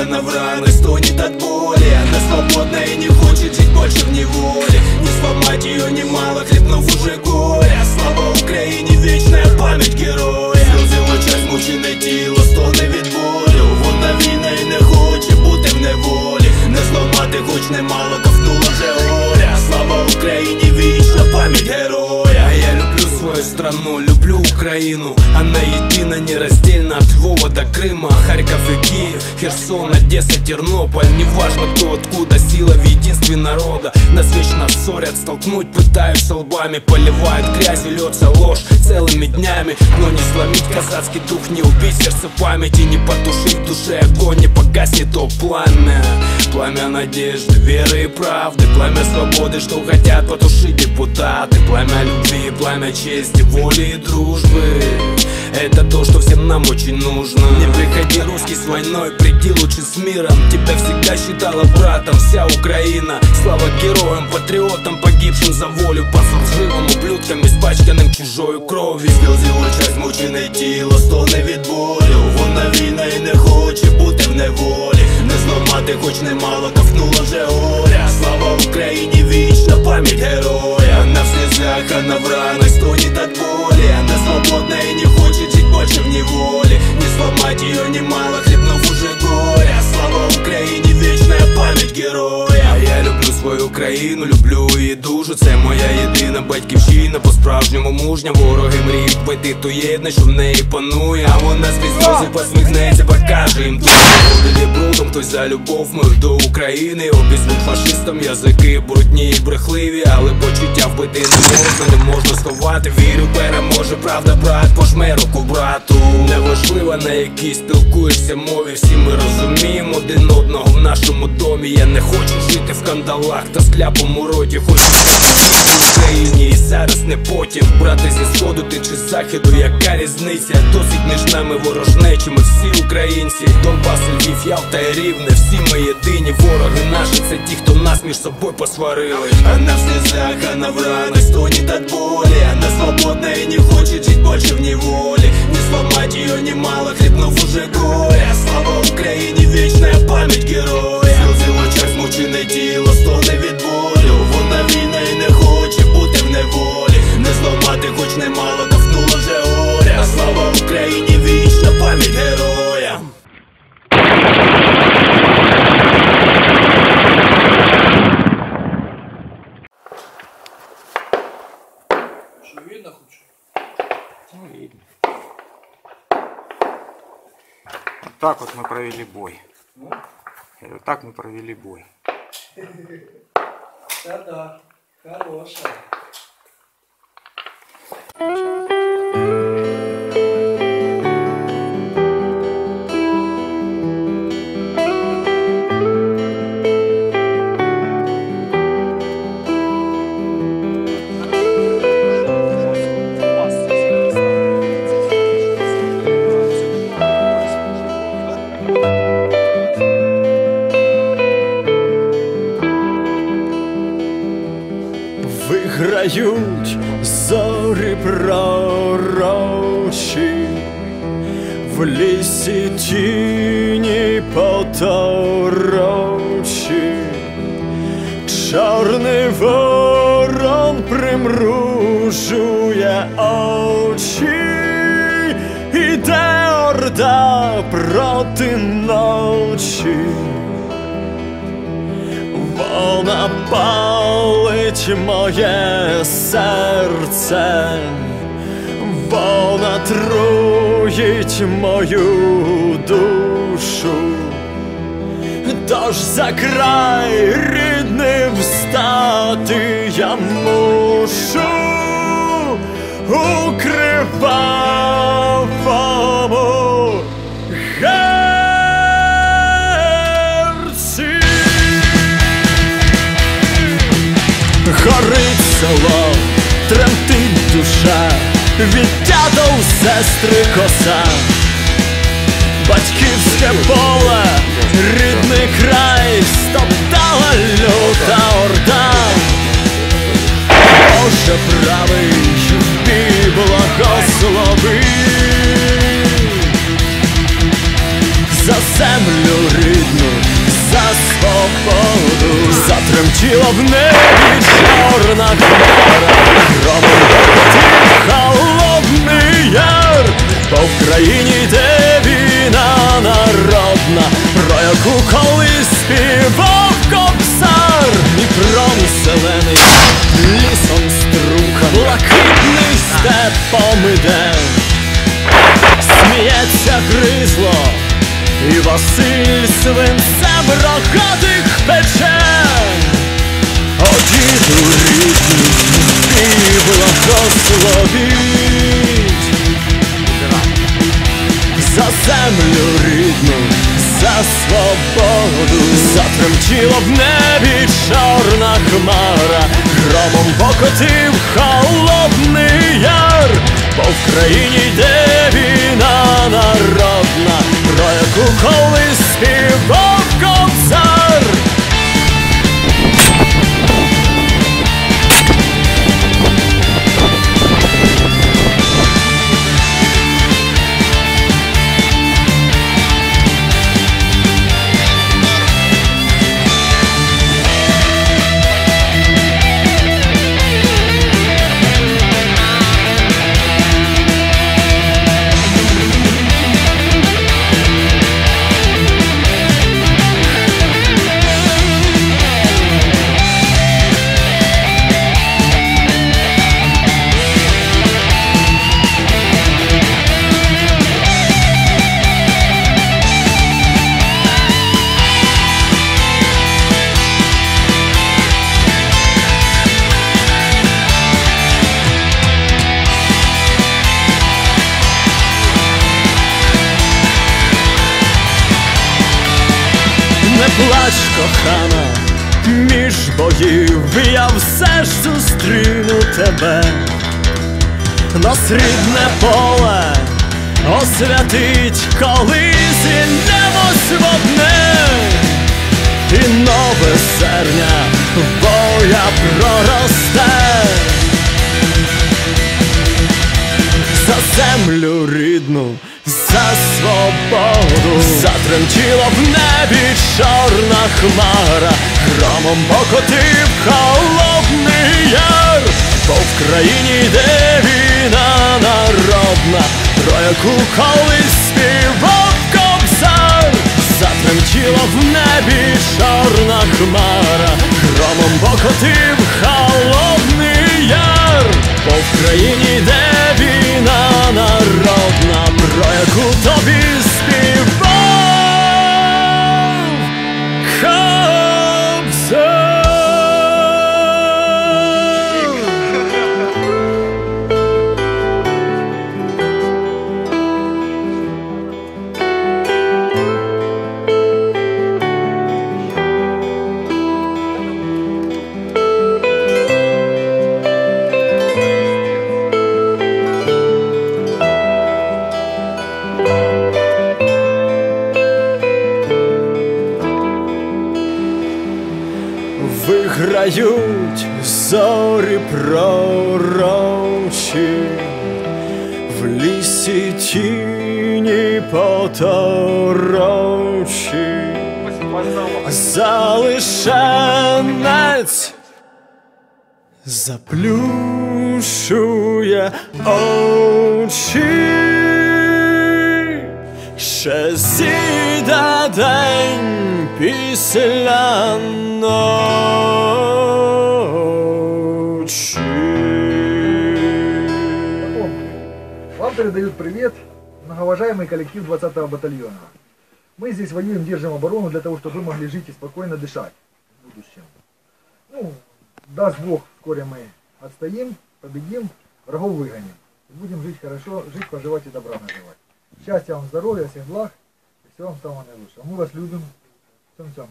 она в раны стонет от боли Она свободна и не хочет жить больше в неволе Не сломать ее немало, хлебнув уже горя Слава Украине, вечная память героя. Сльози в очах змучене тіло, стоне від болю. Вона війна і не хоче бути в неволі. Не зламати хоч немало, ковтнула вже горя. Слава Україні, вічна пам'ять героя свою страну, люблю Украину. Она едина, нераздельна от Львова до Крыма. Харьков и Киев, Херсон, Одесса, Тернополь. Неважно кто откуда, сила в единстве народа. Нас вечно ссорят, столкнуть пытаются лбами. Поливают грязью, льется ложь целыми днями. Но не сломить казацкий дух, не убить сердце памяти. Не потушить в душе огонь, не погаснет то пламя. Пламя надежды, веры и правды. Пламя свободы, что хотят потушить депутаты Пламя любви, пламя чести, воли и дружбы Это то, что всем нам очень нужно Не приходи, русский, с войной, приди лучше с миром Тебя всегда считала братом вся Украина Слава героям, патриотам, погибшим за волю По служивым ублюдкам, испачканным чужою кров'ю Сльози в очах змучене тіло, стоне від болю Вона війна і не хоче бути в неволі не зламати хоч немало, ковтнула вже горя. Слава Україні, вічна пам'ять героя. Она в слезах, она в ранах, стонет от боли Она свободна и не хочет жить больше в неволе Не сломать ее немало, хлебнув уже горя. Слава Україні, вечная пам'ять героя. Я люблю свою країну, люблю її дуже Це моя єдина батьківщина, по-справжньому мужня. Вороги мріють бити ту єдність, що в неї панує. А вона скрізь сльози посміхнеться, покаже їм тут. Буде брудом, хтось за любов мою до України. Обізвуть фашистам язики брудні і брехливі Але почуття вбити не можна, не можна сховати. Вірю, переможе правда, брат, пожме руку брату. Неважливо на якій спілкуєшся мові Всі ми розуміємо один одного в нашому домі. Я не хочу жити в кандалах та скляпом у роті Хочу жити і зараз не потім. Брати зі сходу ти чи з західу, яка різниця? Досить між нами ворожнечі, ми всі українці Донбас, Львів, Ялта і Рівне, всі ми єдині Вороги наші, це ті, хто нас між собою посварили. А в слезах, она в ранах, стонет от боли а свободна и Так вот мы провели бой. Я говорю, так мы провели бой. Да-да, хорошая. Пророчі, в лісі тіні поторочі, чорний ворон примружує очі, іде орда проти ночі. Вона моє серце, вона труїть мою душу, тож за край рідний встати я мушу у Горить село, тремтить душа, від дяда сестри коса, батьківське поле, рідний край, стоптала люта орда. Боже правий, Затремтіла в небі чорна хмара, громом покотив холодний яр, по Вкраїні йде війна народна, про яку колись співав кобзар, Дніпром зелений, лісом струха, блакитний степом іде, сміється гризло, і Василь свинцем рогатих благословіть за землю рідну, за свободу, затремтіло в небі чорна хмара, громом покотив холодний яр, по Вкраїні кохана, між боїв я все ж зустріну тебе на срібне поле освятить колись і небо сводне, і нове серня боя проросте. за землю рідну, за свободу, затремтіла в небі чорна хмара, громом покотив холодний яр, по Вкраїні йде війна народна, про яку колись співав кобзар, затремтіла в небі чорна хмара, громом покотив холодний яр, по Вкраїні йде війна народна, про яку тобі співав зорі пророчі, в лісі тіні поторочі, залишенець заплющує очі, ще зійде день після ночі. Передают привет, многоуважаемый коллектив 20-го батальона. Мы здесь воюем, держим оборону для того, чтобы вы могли жить и спокойно дышать в будущем. Ну, даст Бог, вскоре мы отстоим, победим, врагов выгоним. И будем жить хорошо, жить, поживать и добра наживать. Счастья вам, здоровья, всех благ и всего вам самого наилучшего. Мы вас любим. Всем-всем.